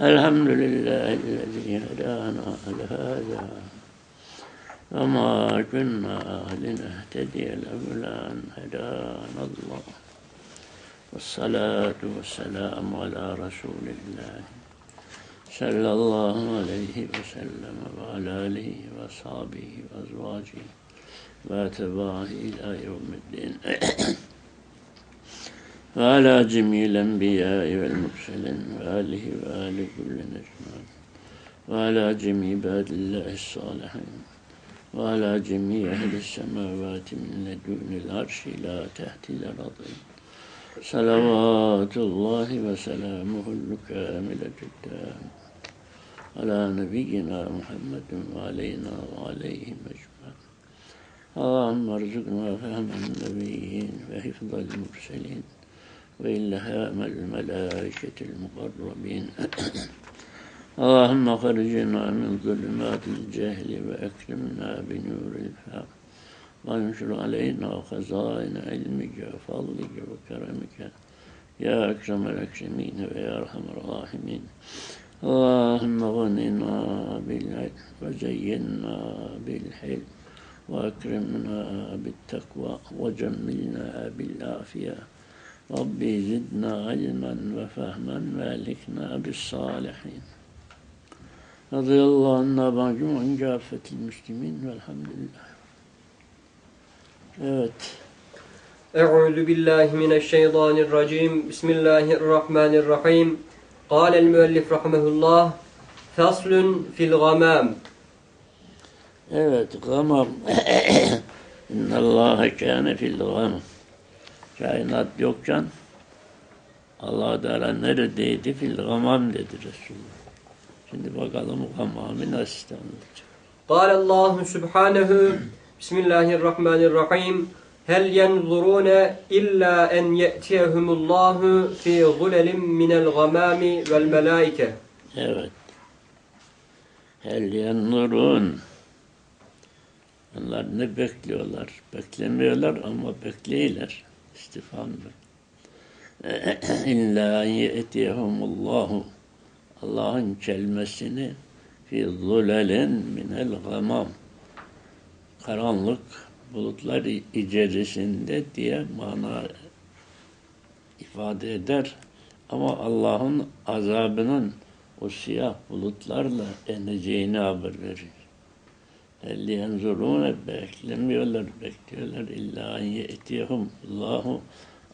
الحمد لله الذي هدانا لهذا وما كنا لنهتدي لولا أن هدانا الله. والصلاة والسلام على رسول الله صلى الله عليه وسلم وعلى آله وأصحابه وأزواجه وأتباعه إلى يوم الدين. وعلى جميع الأنبياء والمرسلين وآله وآل كل نجمان وعلى جميع عباد الله الصالحين. وعلى جميع أهل السماوات من لدن العرش إلى تحت الأرض. صلوات الله وسلامه الكاملة التام على نبينا محمد وعلينا وعليهم أجمعين. اللهم ارزقنا فهم النبيين وحفظ المرسلين. وإلهام الملائكة المقربين. اللهم خرجنا من ظلمات الجهل وأكرمنا بنور الفهم وانشر علينا خزائن علمك وفضلك وكرمك. يا أكرم الأكرمين ويا أرحم الراحمين. اللهم غننا بالعلم وزينا بالحلم وأكرمنا بالتقوى وجملنا بالعافية. Rabbi zidna ilmen ve fehmen ve elikna bis salihin. Radıyallahu anh'a bacımın gafetil müslümin velhamdülillah. Evet. Euzu billahi mineşşeytanirracim. Bismillahirrahmanirrahim. Kâlel müellif rahmehullah. Faslun fil gamam. Evet, gamam. İnnallâhe kâne fil gamam Kainat yokken Allah Teala neredeydi? Fil gamam dedi Resulullah. Şimdi bakalım gamamı nasıl anlatacak. قال الله سبحانه بسم الله الرحمن الرحيم هل ينظرون إلا أن يأتيهم الله في ظلل من الغمام والملائكة Evet. Hel yennurun. Onlar ne bekliyorlar? Beklemiyorlar ama bekleyiler. İstifamdır. İlla ye'tiyehumullahu. Allah'ın kelmesini fi zulelin minel gamam. Karanlık bulutlar içerisinde diye mana ifade eder. Ama Allah'ın azabının o siyah bulutlarla ineceğini haber verir. Yenzurune beklemiyorlar, bekliyorlar illa en ye'tiyehum Allahu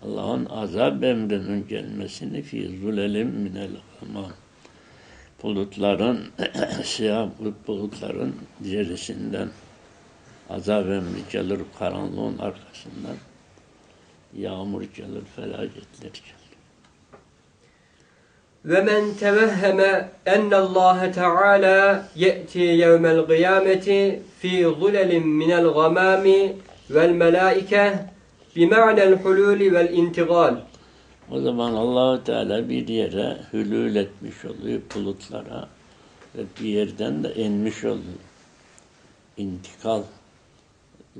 Allah'ın azab emrinin gelmesini fi zulelim minel gamam. Bulutların, siyah bulutların cerisinden azab emri gelir karanlığın arkasından. Yağmur gelir, felaketler gelir ve men tevehheme ennallâhe teâlâ ye'ti yevmel kıyameti fi zulelin minel gamami vel melâike bima'nel hulûli vel intigal. O zaman Allahu Teala bir yere hülül etmiş oluyor bulutlara ve bir yerden de inmiş oluyor. İntikal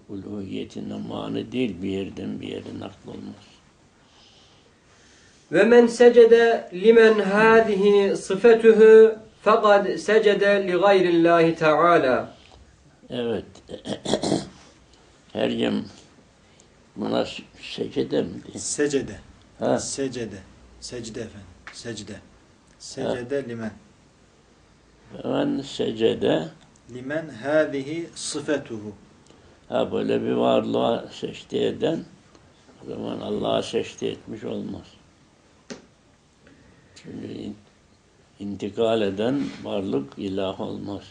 uluhiyetine mani değil bir yerden bir yere nakl olmaz. Ve men secede limen hâzihi sıfetuhu fekad secede li gayrillâhi teâlâ. Evet. Her Meryem buna secde mi? Secde. Ha? Secde. Secde efendim. Secde. Secde ha. limen. Ben secde. Limen hâzihi sıfetuhu. Ha böyle bir varlığa secde eden o zaman Allah'a secde etmiş olmaz. Çünkü in- intikal eden varlık ilah olmaz.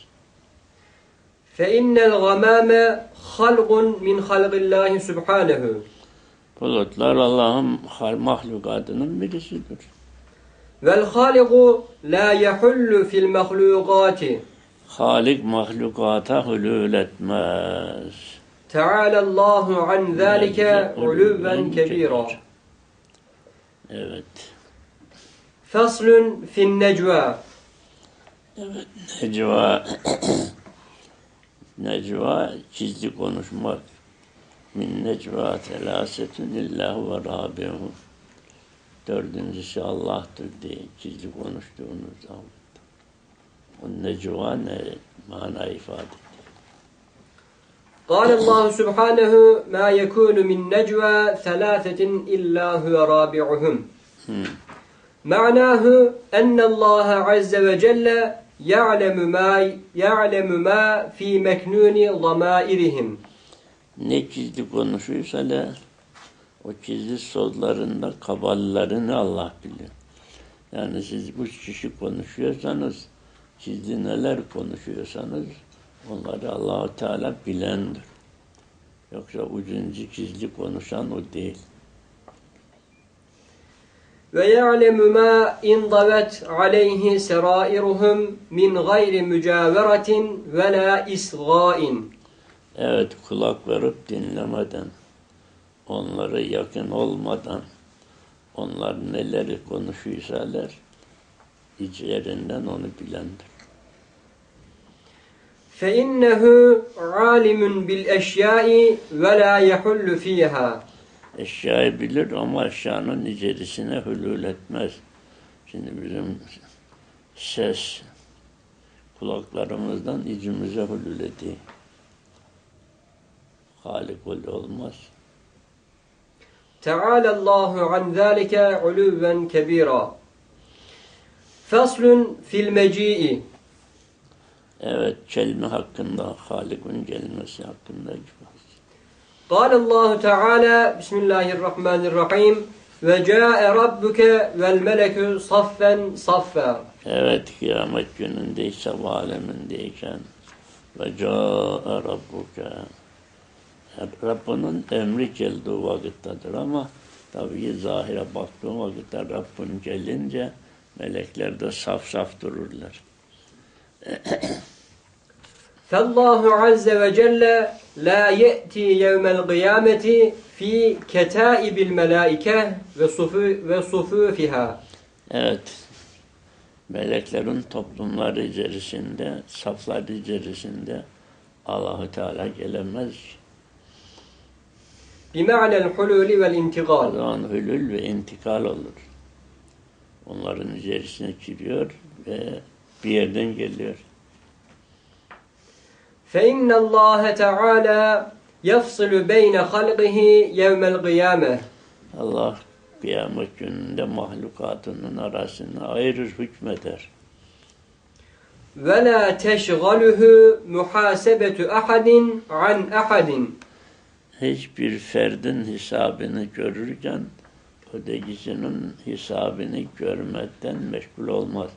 فإن الغمام خلق من خلق الله سبحانه Bulutlar Allah'ın hal- mahlukatının birisidir. والخالق لا يحل في المخلوقات Halik mahlukata hulul etmez. تعالى الله عن ذلك علوا كبيرا Evet. فصل في النجوى Necva Necva gizli konuşmak. Min necva telasetun illahu ve rabihu. Dördüncüsü Allah'tır diye gizli konuştuğunuz zaman. O necva ne mana ifade ediyor. قال الله سبحانه ما يكون من نجوى ثلاثة إلا هو رابعهم Ma'nahu ennallaha azze ve celle ya'lemu ma ya'lemu ma fi meknuni zamairihim. Ne çizdi konuşuyorsa hele o çizdi sözlerinde kaballarını Allah bilir. Yani siz bu kişi konuşuyorsanız, çizdi neler konuşuyorsanız onları Allahu Teala bilendir. Yoksa ucuncu çizgi konuşan o değil. ويعلم ما انضوت عليه سرائرهم من غير مجاورة ولا إصغاء Evet kulak verip dinlemeden, onlara yakın olmadan, onlar neleri konuşuyorsalar, içlerinden onu bilendir. فإنه عالم بالأشياء ولا يحل فيها Eşyayı bilir ama eşyanın içerisine hülül etmez. Şimdi bizim ses kulaklarımızdan içimize hülül ediyor. Halik olmaz. Teala Allahu an zalika uluven kebira. Faslun fil meci'i. Evet, kelime hakkında, Halik'un kelimesi hakkında ifade. Allahu Teala Bismillahirrahmanirrahim ve ca'e rabbuke vel meleku saffen saffa. Evet kıyamet gününde ise alemindeyken ve ca'e rabbuke Rabbinin emri geldiği vakittedir ama tabii zahire baktığın vakitte Rabbin gelince melekler de saf saf dururlar. Fallahu azze ve celle la ye'ti yevmel kıyameti fi ketaibil melaike ve sufu. Evet. Meleklerin toplumlar içerisinde, saflar içerisinde Allahu Teala gelemez. Bima'nel hululi vel intikal. O zaman hulul ve intikal olur. Onların içerisine giriyor ve bir yerden geliyor. فإن الله تعالى يفصل بين خلقه يوم القيامة Allah kıyamet gününde mahlukatının arasına ayırır, hükmeder. ولا تشغله محاسبة أحد عن أحد Hiçbir ferdin hesabını görürken ötekisinin hesabını görmekten meşgul olmaz.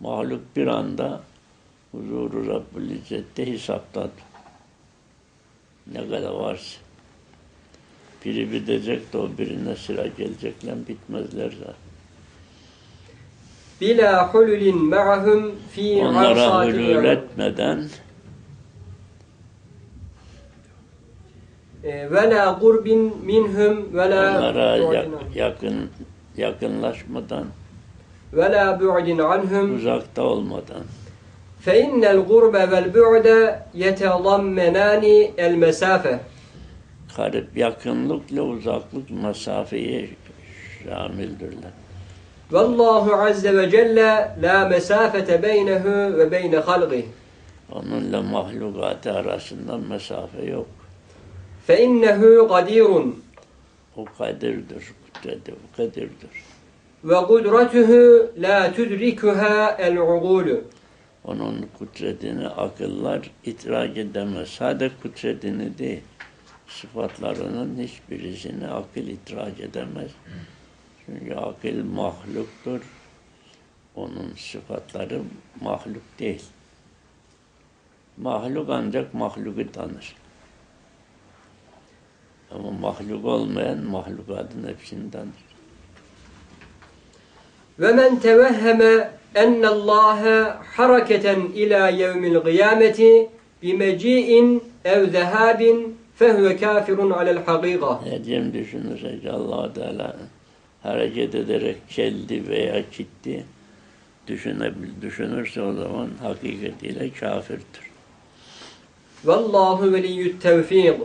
Mahluk bir anda huzuru Rabbül İzzet'te hesaptan. Ne kadar varsa. Biri bitecek de o birine sıra gelecek lan bitmezler zaten. Bila hululin ma'hum fi Onlara hulul etmeden ee, ve la gurbin minhum ve la onlara yakın yakınlaşmadan ve la bu'din anhum. uzakta olmadan. فإن القرب والبعد يتضمنان المسافة Garip yakınlıkla uzaklık mesafeye şamildirler. والله عز وجل لا مسافة بينه وبين خلقه Onunla mahlukatı arasında mesafe yok. فإنه قدير O kadirdir, kudreti o kadirdir. وقدرته لا تدركها العقول onun kudretini akıllar itirak edemez. Sadece kudretini değil, sıfatlarının hiçbirisini akıl itirak edemez. Çünkü akıl mahluktur. Onun sıfatları mahluk değil. Mahluk ancak mahluku tanır. Ama mahluk olmayan mahlukatın hepsini tanır. Ve men tevehheme ennallâhe haraketen ilâ yevmil kıyameti bimeci'in ev zehabin fehve kafirun alel hakika. Ne diyeyim düşünürsek allah Teala hareket ederek keldi veya kitti düşünürse o zaman hakikatiyle kafirdir. Vallahu veliyyü tevfik.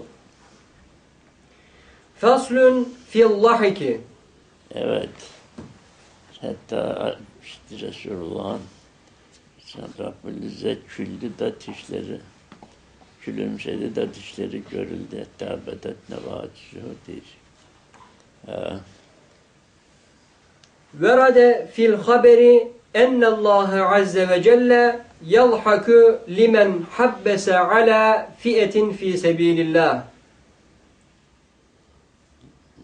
Faslun fil lahiki. Evet. Hatta işte Resulullah'ın sen Rabbinize küldü da dişleri, külümsedi de dişleri görüldü. Tevbedet ne vacihu diyecek. Verade fil haberi ennallâhe azze ve celle yalhaku limen habbese ala fiyetin fi sebilillah.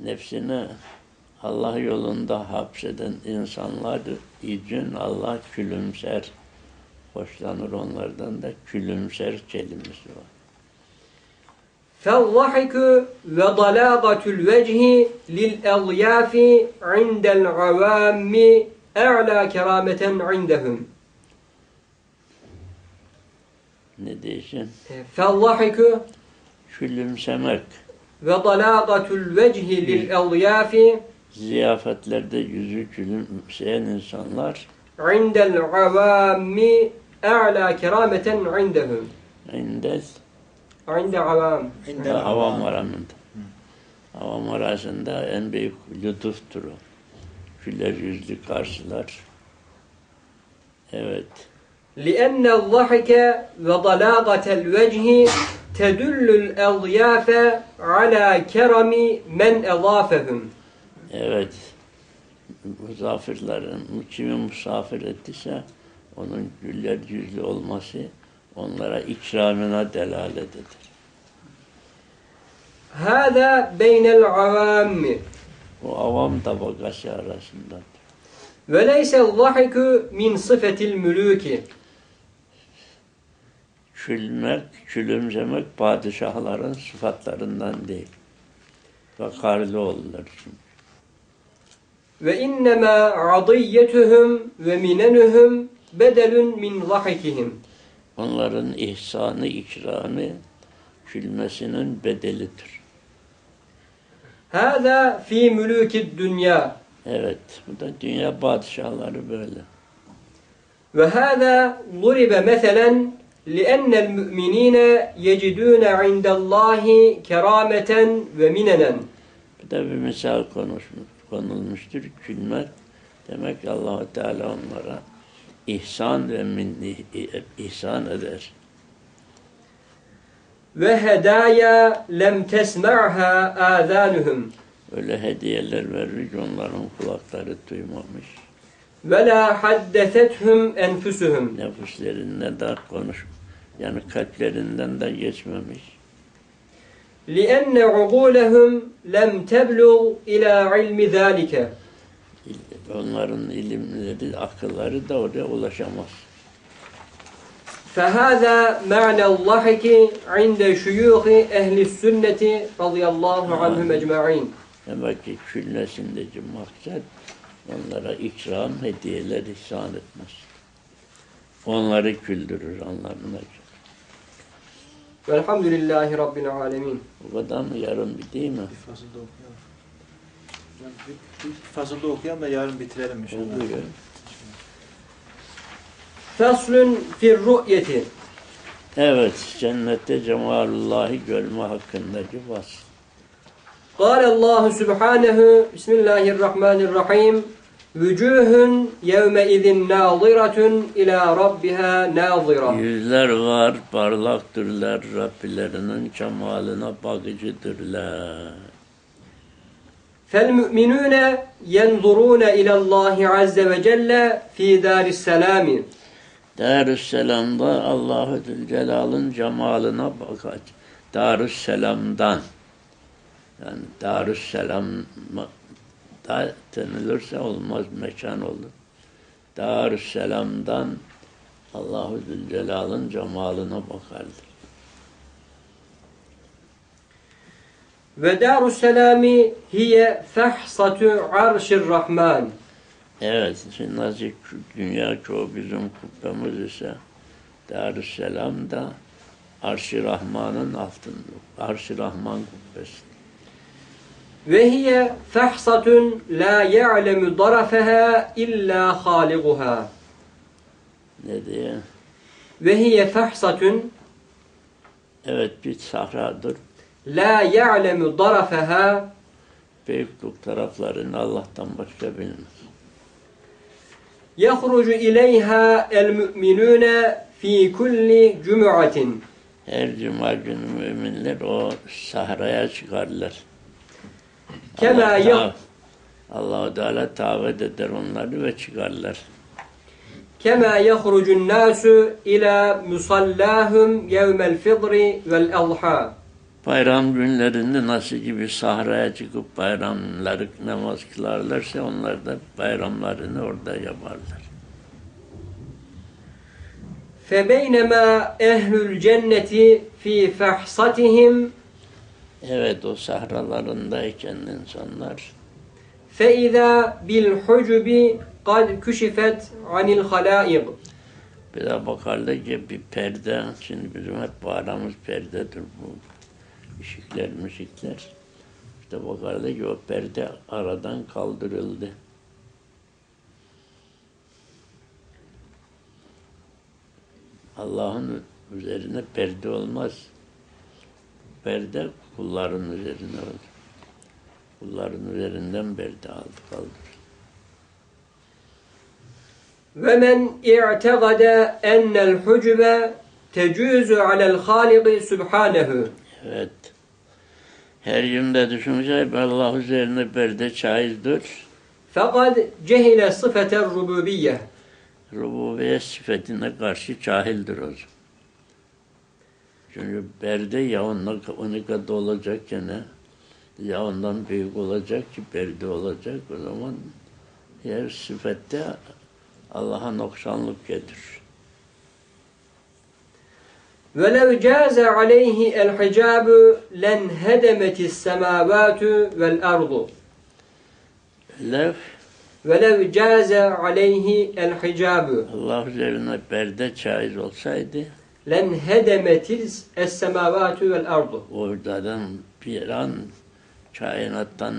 Nefsine Allah yolunda hapseden insanlar için Allah gülümser. Hoşlanır onlardan da gülümser kelimesi var. فالضحك وضلاغة الوجه للأضياف عند العوام أعلى كرامة عندهم Ne diyeceksin? فالضحك Gülümsemek. وضلاغة الوجه للأضياف Ziyafetlerde yüzü gülümseyen insanlar عند العوام أعلى كرامة عندهم indel عند عوام İndel avam aramında. Avam arasında en büyük lütuftur o. Güler yüzlü karşılar. Evet. لأن الضحك وضلاغة الوجه تدل الأضياف على كرم من أضافهم Evet. Musafirlerin kimi musafir ettiyse onun güller yüzlü olması onlara ikramına delalet eder. Hâdâ beynel avâmmi. Bu avam tabakası arasında. Ve leysel zâhikü min sıfetil mülûki. Külmek, külümsemek padişahların sıfatlarından değil. Ve karlı olurlar çünkü. وإنما عضيتهم ومننهم بدل من ضحكهم Onların ihsanı, ikramı gülmesinin bedelidir. هذا في ملوك الدنيا Evet, bu da dünya padişahları böyle. وهذا ضرب مثلا لأن المؤمنين يجدون عند الله كرامة ومننا Bir de bir misal konuşmuş, konulmuştur. Külmet demek Allahu Teala onlara ihsan ve minni e- ihsan eder. Ve hedaya lem tesma'ha azanuhum. Öyle hediyeler verir ki onların kulakları duymamış. Ve la haddesethum enfusuhum. Nefislerinde de konuş. Yani kalplerinden de geçmemiş. لأن عقولهم لم تبلغ إلى علم ذلك Onların ilimleri, akılları da oraya ulaşamaz. فهذا معنى الضحك عند شيوخ أهل السنة رضي الله عنهم أجمعين Demek ki küllesindeki maksat onlara ikram, hediyeler ihsan etmez. Onları güldürür anlamına. والحمد Velhamdülillahi Rabbil alemin. Bu kadar mı yarın değil mi? Bir fasılda okuyalım. Yani bir, bir fasılda okuyalım da yarın bitirelim inşallah. Oluyor. Faslün fir ru'yeti. Evet, cennette cemalullahı görme hakkındaki vasf. Kâle Allahu Subhanehu Bismillahirrahmanirrahim. الله الرحمن الرحيم وجوه يومئذ ناظرة إلى ربها ناظرة Yüzler var, parlaktırlar, Rabbilerinin cemalına bakıcıdırlar. فالمؤمنون ينظرون إلى الله عز وجل في دار السلام Darüsselam'da Allahu Zülcelal'ın cemalına bakar. Darüsselam'dan. Yani Darüsselam Ta tanılırsa olmaz mekan olur. Dar selamdan Allahu Zülcelal'ın cemalına bakardır. Ve daru selami hiye fehsatu arşir rahman. Evet, nasıl dünya çoğu bizim kubbemiz ise Darüsselam da Arş-ı Rahman'ın altında. Arş-ı Rahman kubbesi. Ve hiye fehsatun la ya'lemu darafeha illa haliguha. Ne diyor? Ve hiye fehsatun Evet bir sahradır. La ya'lemu darafeha Büyüklük taraflarını Allah'tan başka bilmez. Yahrucu ileyha el müminune fi kulli cum'atin. Her cuma günü müminler o sahraya çıkarlar. Kema Allah, yap- Allah Teala davet eder onları ve çıkarlar. كما يخرج الناس إلى مصلاهم يوم الفطر والأضحى Bayram günlerinde nasıl gibi sahraya çıkıp bayramları namaz kılarlarsa onlar da bayramlarını orada yaparlar. فبينما أهل الجنة في فحصتهم Evet o sahralarındayken insanlar فإذا بالحجب قد كشفت عن الخلائق bir de bakarlar ki bir perde, şimdi bizim hep bağlamız perdedir bu ışıklar, mışıklar. İşte bakarlar ki o perde aradan kaldırıldı. Allah'ın üzerine perde olmaz. Perde kulların üzerine öldü. Kulların üzerinden berdi aldı kaldır. Ve men i'tegade ennel hucbe tecuzu alel haligi subhanehu. Evet. Her cümle düşünce Allah üzerine berde caizdir. Fakat cehile sıfete rububiyye. Rububiyet sıfatına karşı cahildir o zaman. Çünkü perde ya ondan, onun kadar olacak gene ya ondan büyük olacak ki perde olacak o zaman her sıfatte Allah'a noksanlık gelir. ولو جاز عليه الحجاب لانهدمت السماوات والأرض Lev ولو جاز عليه الحجاب Allah üzerine perde caiz olsaydı لانهدمت السماوات والأرض oradan bir an kainattan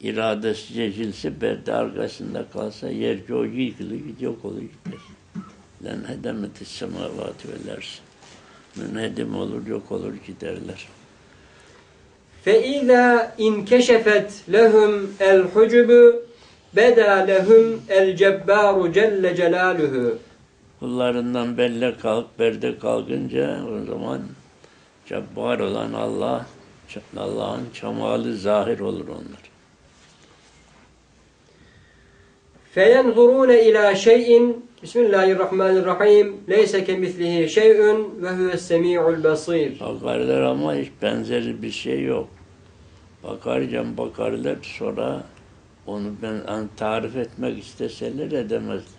iradesi çekilse perde arkasında kalsa yer göğü yıkılır yok olur gider. Len hedemetis semavatü vel arz. Münhedim olur yok olur giderler. فإذا انكشفت لهم الحجب بدا لهم الجبار جل جلاله Kullarından belle kalk, perde kalkınca o zaman cebbar olan Allah, Allah'ın çamalı zahir olur onlar. فينظرون إلى شيء بسم الله الرحمن الرحيم ليس كمثله شيء وهو السميع البصير Bakarlar ama hiç benzeri bir şey yok. Bakarken bakarlar sonra onu ben hani tarif etmek isteseler edemezler.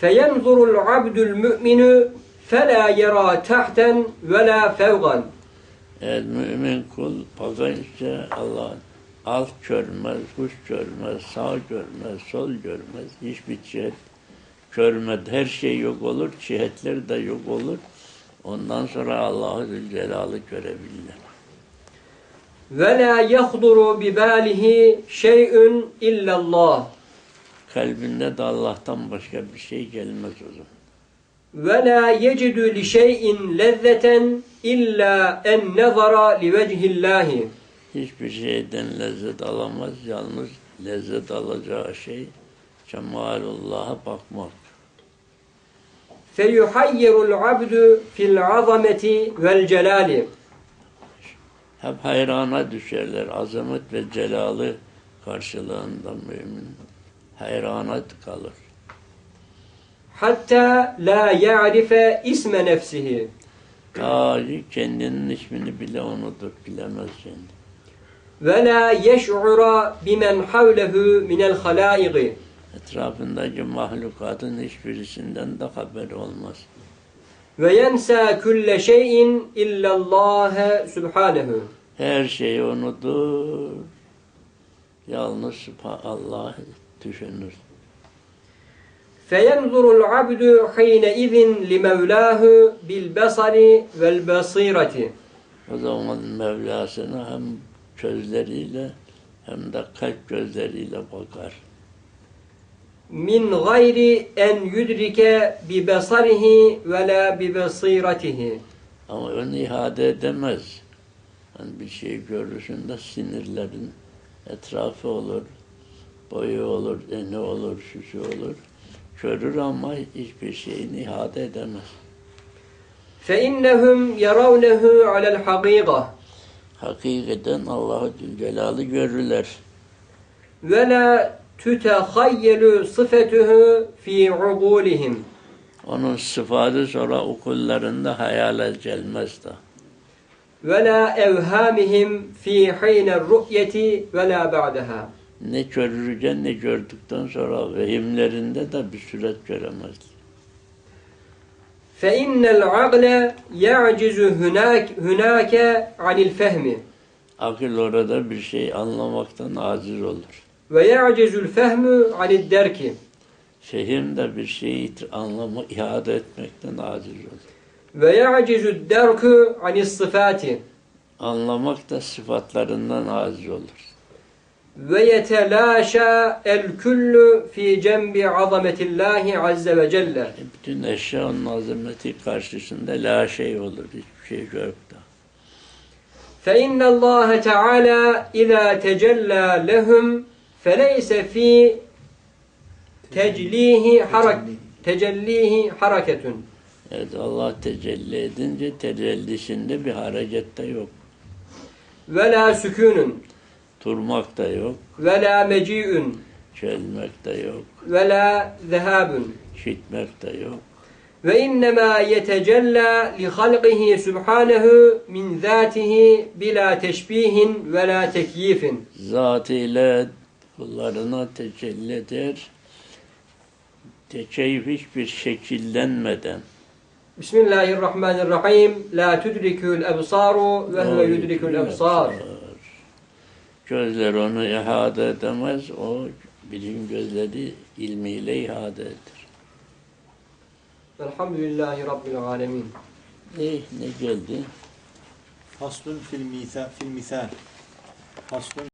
feyenzurul abdül mü'minü fela yera tahten ve la. Evet mümin kul pazarca Allah alt görmez, uç görmez, sağ görmez, sol görmez, hiçbir cihet görmez. Her şey yok olur, cihetler de yok olur. Ondan sonra Allah'ı Zülcelal'ı görebilirler. Ve la yahduru bi balihi şey'ün illallah Kalbinde de Allah'tan başka bir şey gelmez o zaman. ولا يجد لشيء لذة إلا أن نظر لوجه الله Hiçbir şeyden lezzet alamaz. Yalnız lezzet alacağı şey Cemalullah'a bakmak. فيحير العبد في العظمة والجلال Hep hayrana düşerler. Azamet ve celalı karşılığında mümin. hayrana kalır. Hatta la ya'rife isme nefsihi. Ta kendinin ismini bile unutur, bilemez şimdi. Ve la yeş'ura bimen havlehu minel halâigi. Etrafındaki mahlukatın hiçbirisinden de haberi olmaz. Ve yense külle şeyin illallâhe subhanehu. Her şeyi unutur. Yalnız Allah'ı Düşünür. Feyenzurul abdu hine izin li mevlahu bil basari vel basirati. O zaman Mevlasına hem gözleriyle hem de kalp gözleriyle bakar. Min gayri en yudrike bi basarihi ve la bi basiratihi. Ama onu ihade edemez. Yani bir şey görürsün de sinirlerin etrafı olur, Boyu olur, eni olur, şusu olur. Görür ama hiçbir şeyini ihade edemez. فَاِنَّهُمْ يَرَوْنَهُ عَلَى الْحَقِيقَةِ Hakikaten Allahu Zülcelal'ı görürler. وَلَا تُتَخَيَّلُ صِفَتُهُ ف۪ي عُقُولِهِمْ Onun sıfatı sonra okullarında hayale gelmez de. وَلَا اَوْهَامِهِمْ ف۪ي حِينَ الرُّؤْيَةِ وَلَا بَعْدَهَا Ne görürken ne gördükten sonra vehimlerinde de bir süret göremez. فَاِنَّ الْعَقْلَ يَعْجِزُ هُنَاكَ, هُنَاكَ عَنِ الْفَهْمِ Akıl orada bir şey anlamaktan aciz olur. وَيَعْجِزُ الْفَهْمُ عَنِ الدَّرْكِ Fehim de bir şeyi anlama, ihade etmekten aciz olur. وَيَعْجِزُ الدَّرْكُ عَنِ الصِّفَاتِ Anlamak da sıfatlarından aciz olur. ve yetelâşâ el küllü fî cembi azametillahi azze ve celle. E, bütün eşya azameti karşısında la şey olur. Hiçbir şey yok da. Fe innallâhe teâlâ ilâ tecellâ lehum feleyse fî teclihi harak tecellihi hareketun. Evet Allah tecelli edince tecellisinde bir hareket de yok. Ve la sükûnun. Durmak da yok. ve la meci'un Çelmek de yok. ve la zehabun İşitmek de yok. ve innema yetecella li halqihi subhanehu min zatihi bila teşbihin ve la tekyifin Zatıyla kullarına tecelli eder. Tekeyif hiçbir şekillenmeden. Bismillahirrahmanirrahim la tudrikul ebsaru ve huve yudrikul ebsar Gözler onu ihade edemez. O bilim gözleri ilmiyle ihade eder. Elhamdülillahi Rabbil alemin Ne, ne geldi? Faslun fil misal. Fil misal. Faslun